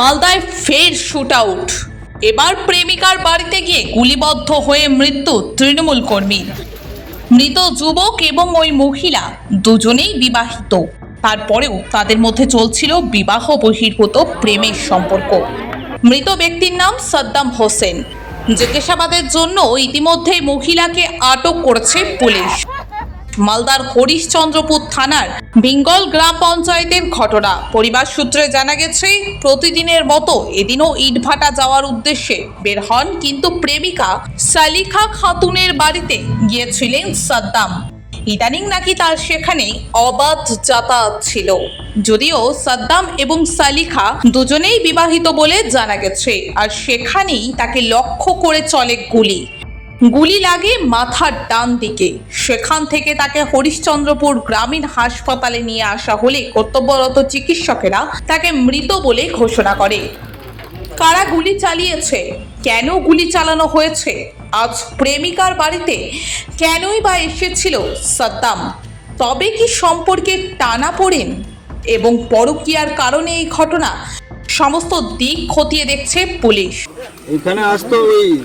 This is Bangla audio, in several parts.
মালদায় ফের শুট আউট এবার প্রেমিকার বাড়িতে গিয়ে গুলিবদ্ধ হয়ে মৃত্যু তৃণমূল কর্মীর মৃত যুবক এবং ওই মহিলা দুজনেই বিবাহিত। তারপরেও তাদের মধ্যে চলছিল বিবাহ বহির্ভূত প্রেমের সম্পর্ক। মৃত ব্যক্তির নাম সাদ্দাম হোসেন। জিজ্ঞাসাবাদের জন্য ইতিমধ্যে মহিলাকে আটক করেছে পুলিশ। মালদার হরিশচন্দ্রপুর থানার ভিঙ্গল গ্রাম পঞ্চায়েতের ঘটনা। পরিবার সূত্রে জানা গেছে, প্রতিদিনের মতো এদিনও ইটভাটা যাওয়ার উদ্দেশ্যে বের হন কিন্তু প্রেমিকা সালিখা খাতুনের বাড়িতে গিয়েছিলেন সাদ্দাম। ইদানিং নাকি তার সেখানে অবাধ যাতায়াত ছিল। যদিও সাদ্দাম এবং সালিখা দুজনেই বিবাহিত বলে জানা গেছে, আর সেখানেই তাকে লক্ষ্য করে চলে গুলি। গুলি লাগে মাথার ডান দিকে। সেখান থেকে তাকে হরিশ্চন্দ্রপুর গ্রামীণ হাসপাতালে নিয়ে আসা হলে কর্তব্যরত চিকিৎসকেরা তাকে মৃত বলে ঘোষণা করে। কারা গুলি চালিয়েছে? কেন গুলি চালানো হয়েছে? আজ প্রেমিকার বাড়িতে কেনই বা এসেছিল সাদ্দাম? তবে কি সম্পর্কে টানা পড়েন? এবং পরকীয়ার কারণে এই ঘটনা সমস্ত দিক খতিয়ে দেখছে পুলিশ। এখানে আসতো ওই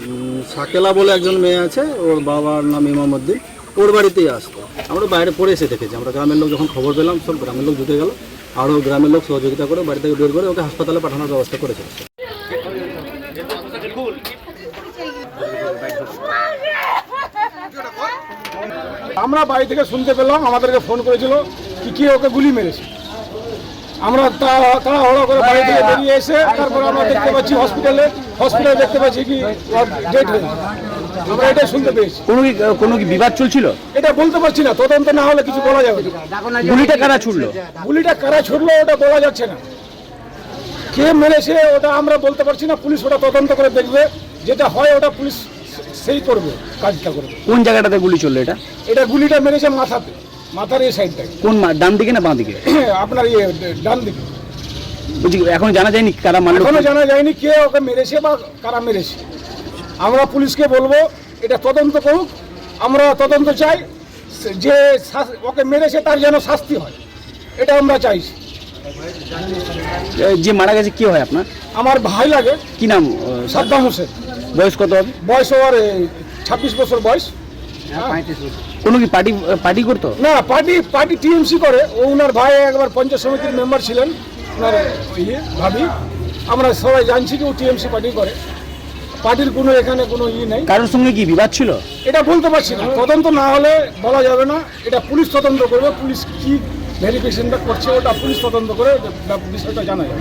সাকেলা বলে একজন মেয়ে আছে, ওর বাবার নাম ইমামুদ্দিন ওর বাড়িতেই আসতো। আমরা বাইরে পড়ে এসে দেখেছি। আমরা গ্রামের লোক যখন খবর পেলাম, সব গ্রামের লোক জুটে গেল। আরও গ্রামের লোক সহযোগিতা করে বাড়ি থেকে বের করে ওকে হাসপাতালে পাঠানোর ব্যবস্থা করেছে। আমরা বাড়ি থেকে শুনতে পেলাম, আমাদেরকে ফোন করেছিল, কি কি ওকে গুলি মেরেছে। আমরা তাড়াহুড়ো করে বাড়ি থেকে বেরিয়ে এসে তারপর আমরা দেখতে পাচ্ছি হসপিটালে হসপিটালে দেখতে পাচ্ছি কি ডেট হয়েছে আমরা এটাই শুনতে পেয়েছি। কোনো কি কোনো কি বিবাদ চলছিল? এটা বলতে পারছি না তদন্ত না হলে কিছু বলা যাবে না। গুলিটা কারা ছুড়লো? গুলিটা কারা ছুটলো ওটা বলা যাচ্ছে না। কে মেরেছে ওটা আমরা বলতে পারছি না পুলিশ ওটা তদন্ত করে দেখবে। যেটা হয় ওটা পুলিশ সেই করবে কাজটা করবে। কোন জায়গাটাতে গুলি চলল এটা? এটা গুলিটা মেরেছে মাথাতে। মাথার এই সাইডটায় কোন মা- ডান দিকে না বাঁ দিকে? আপনার ইয়ে ডান দিকে। বলছি এখন জানা যায়নি কারা মারলো এখনও জানা যায়নি কে ওকে মেরেছে বা কারা মেরেছে। আমরা পুলিশকে বলব এটা তদন্ত করুক। আমরা তদন্ত চাই সে- যে শাস- ওকে মেরেছে তার যেন শাস্তি হয়। এটা আমরা চাইছি যে মারা গেছে কি হয় আপনার? আমার ভাই লাগে। কি নাম? ও, সাদ্দাম হোসেন। বয়স কত হবে? বয়স ওর ছাব্বিশ বছর বয়স। কোনো কি পার্টি পার্টি করতো? না পার্টি পার্টি টিএমসি করে। ও উনার ভাই একবার পঞ্চায়েত সমিতির মেম্বার ছিলেন ওনার ইয়ে ভাবি। আমরা সবাই জানছি কি ও টিএমসি পার্টি করে। পার্টির কোনো এখানে কোনো ই নেই। কারোর সঙ্গে কি বিবাদ ছিল? এটা বলতে পারছি না। তদন্ত না হলে বলা যাবে না। এটা পুলিশ তদন্ত করবে। পুলিশ কি ভেরিফিকেশনটা করছে ওটা পুলিশ তদন্ত করে বিষয়টা জানা যাবে।